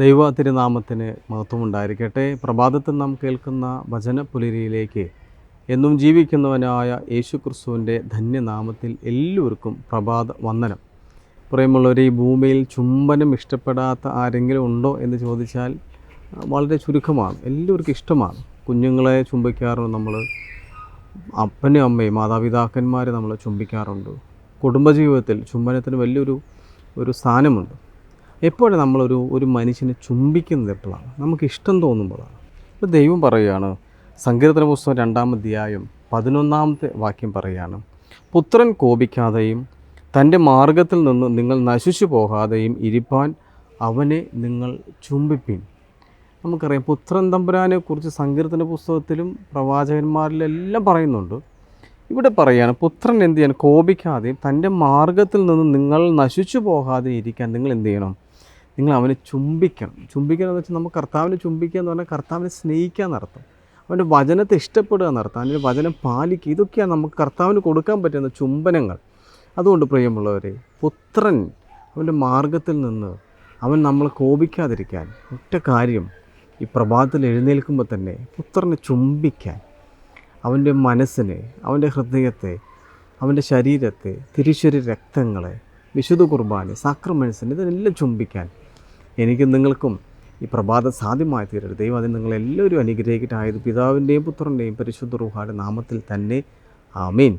ദൈവ തിരുനാമത്തിന് മഹത്വമുണ്ടായിരിക്കട്ടെ. പ്രഭാതത്തിൽ നാം കേൾക്കുന്ന വചന പുലരിയിലേക്ക് എന്നും ജീവിക്കുന്നവനായ യേശു ക്രിസ്തുവിന്റെ ധന്യനാമത്തിൽ എല്ലാവർക്കും പ്രഭാത വന്ദനം. പ്രിയമുള്ളവർ ഈ ഭൂമിയിൽ ചുംബനം ഇഷ്ടപ്പെടാത്ത ആരെങ്കിലും ഉണ്ടോ എന്ന് ചോദിച്ചാൽ വളരെ ചുരുക്കമാണ് എല്ലാവർക്കും ഇഷ്ടമാണ്. കുഞ്ഞുങ്ങളെ ചുംബിക്കാറുണ്ട് നമ്മൾ അപ്പനും അമ്മയും മാതാപിതാക്കന്മാരെ നമ്മൾ ചുംബിക്കാറുണ്ട്. കുടുംബജീവിതത്തിൽ ചുംബനത്തിന് വലിയൊരു ഒരു സ്ഥാനമുണ്ട്. എപ്പോഴും നമ്മളൊരു ഒരു മനുഷ്യനെ ചുംബിക്കുന്നത് എപ്പോഴാണ്? നമുക്ക് ഇഷ്ടം തോന്നുമ്പോഴാണ്. ഇപ്പോൾ ദൈവം പറയുകയാണ് സങ്കീർത്തന പുസ്തകം രണ്ടാം അധ്യായം പതിനൊന്നാമത്തെ വാക്യം പറയുകയാണ് പുത്രൻ കോപിക്കാതെയും തന്റെ മാർഗത്തിൽ നിന്ന് നിങ്ങൾ നശിച്ചു പോകാതെയും ഇരിപ്പാൻ അവനെ നിങ്ങൾ ചുംബിപ്പിൻ. നമുക്കറിയാം പുത്രൻ തമ്പുരാനെ കുറിച്ച് സങ്കീർത്തന പുസ്തകത്തിലും പ്രവാചകന്മാരിലെല്ലാം പറയുന്നുണ്ട്. ഇവിടെ പറയാണ് പുത്രൻ എന്ത് ചെയ്യണം? കോപിക്കാതെയും തന്റെ മാർഗത്തിൽ നിന്ന് നിങ്ങൾ നശിച്ചു പോകാതെ ഇരിക്കാൻ നിങ്ങൾ എന്ത് ചെയ്യണം? നിങ്ങൾ അവനെ ചുംബിക്കണം. ചുംബിക്കണം എന്ന് വെച്ചാൽ നമുക്ക് കർത്താവിനെ ചുംബിക്കുക എന്ന് പറഞ്ഞാൽ കർത്താവിനെ സ്നേഹിക്കുക എന്നർത്ഥം. അവന്റെ വചനത്തെ ഇഷ്ടപ്പെടുക എന്നർത്ഥം. അവന്റെ വചനം പാലിക്കുക. ഇതൊക്കെയാണ് നമുക്ക് കർത്താവിന് കൊടുക്കാൻ പറ്റുന്ന ചുംബനങ്ങൾ. അതുകൊണ്ട് പ്രിയമുള്ളവരെ പുത്രൻ അവന്റെ മാർഗത്തിൽ നിന്ന് അവൻ നമ്മളെ കോപിക്കാതിരിക്കാൻ ഒറ്റ കാര്യം ഈ പ്രഭാതത്തിൽ എഴുന്നേൽക്കുമ്പോൾ തന്നെ പുത്രനെ ചുംബിക്കാൻ. അവന്റെ മനസ്സിനെ അവന്റെ ഹൃദയത്തെ അവന്റെ ശരീരത്തെ തിരിച്ചൊരു രക്തങ്ങളെ വിശുദ്ധ കുർബാന സാക്രമനസിനെ ഇതെല്ലാം ചുംബിക്കാൻ. എനിക്കും നിങ്ങൾക്കും ഈ പ്രഭാതം സാധ്യമായി തീരരുത്. ദൈവം അതിന് നിങ്ങളെല്ലാവരും അനുഗ്രഹിക്കട്ടെ. ആയത് പിതാവിന്റെയും പുത്രന്റെയും പരിശുദ്ധ റുഹായുടെ നാമത്തിൽ തന്നെ. ആമീൻ.